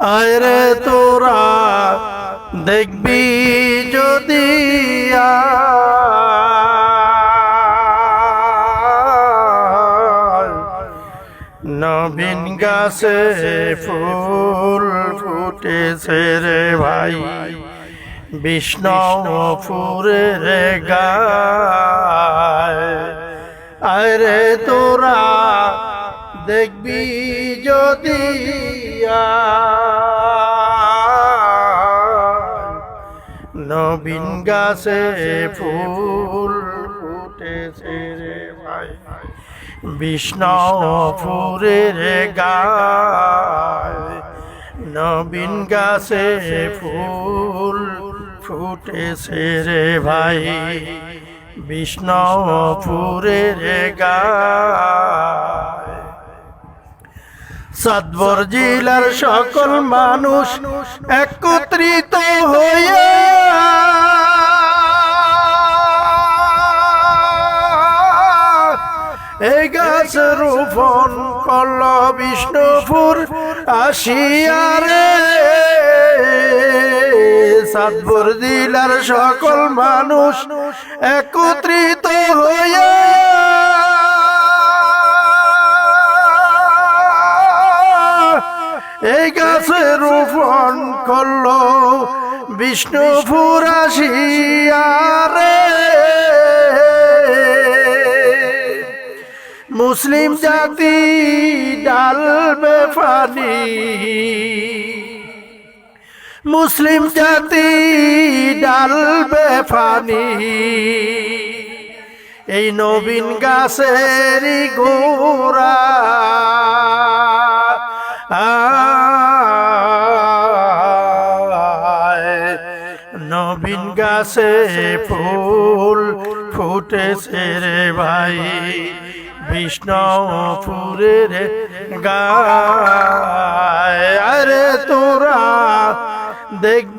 আরে তোরা দেখবি যদি নবীন গাছে ফুল ফুটেছে রে ভাই বিষ্ণুপুরের গায়। আরে তোরা দেখবি যদি নবীন গাছে ফুল ফুটেছে রে ভাই। বিষ্ণুপুরের গায় নবীন গাছে ফুল ফুটেছে রে ভাই। বিষ্ণুপুরের গায় সাতবর জেলার সকল মানুষ একত্রিত হয়ে এই গাছ রোপণ করল বিষ্ণুপুর আসিয়ারে সাতবর জেলার সকল মানুষ একত্রিত এই গাছে রোপণ করল বিষ্ণুপুর আসিয়ারে মুসলিম জাতি ডালবে পানি মুসলিম জাতি ডালবে পানি এই নবীন গাছের গোড়া। নবীন গাছে ফুল ফুটেছে রে ভাই। বিষ্ণুপুরের গায়। আরে তোরা দেখবি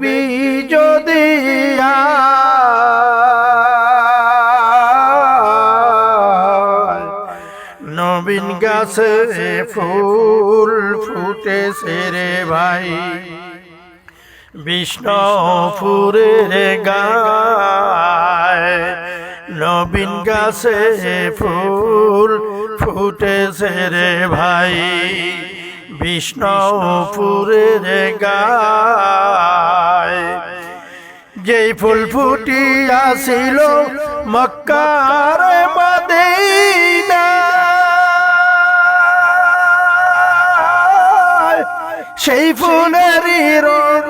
নবীন গাছে ফুল ফুটেছে রে ভাই। বিষ্ণুপুরের গায় নবীন গাছে ফুল ফুটেছে রে ভাই। বিষ্ণুপুরের গায় যেই ফুল ফুটি ফুটিয়াছিল মক্কার মদিনা সেই ফুলেরই রং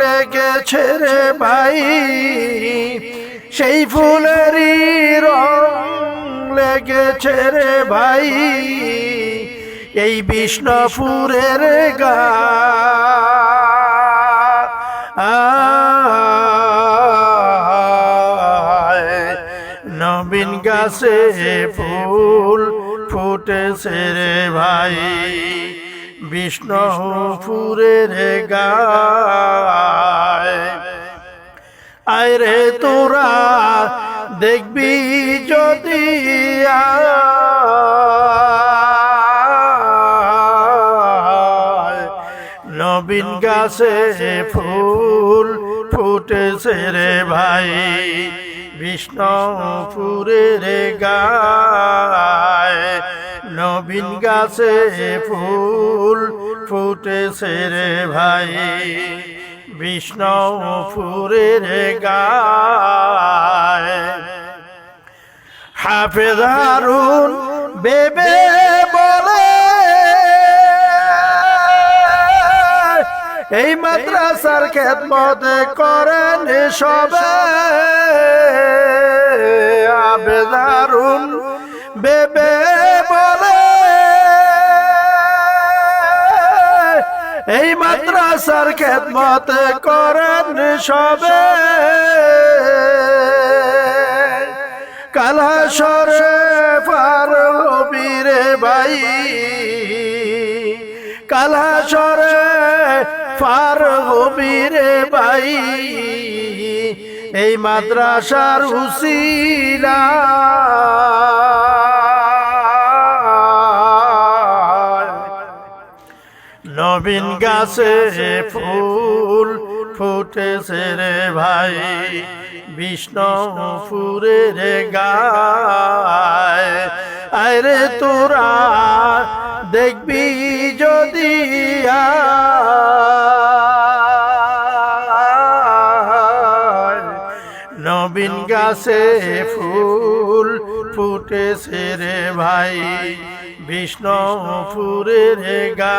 লেগেছে রে ভাই। সেই ফুলেরই রং লেগেছে রে ভাই। এই বিষ্ণুপুরের গা। নবীন গাছে ফুল ফুটেছে রে ভাই। বিষ্ণুপুরের গায়। রে তোরা দেখবি যদি নবীন গাছে ফুল ফুটেছে রে ভাই। বিষ্ণু বিষ্ণুপুরের গায়। নবীন গাছে ফুল ফুটেছে রে ভাই। বিষ্ণুপুরের গায়। হাফেজারুন বেবে বলে, এই মাদ্রাসার খেদমত করেন সবে। আবেদারুন বেবে এই মাদ্রাসার খেদমত করেন সবে। কালাসরে পার হবিরে ভাই কালাসরে পার হবিরে ভাই এই মাদ্রাসার উসিলা। নবীন গাছে ফুল ফুটেছে রে ভাই। বিষ্ণুপুরের গায়। আরে তোরা দেখবি গাছে ফুল ফুটেছে রে ভাই বিষ্ণু ফুরের গা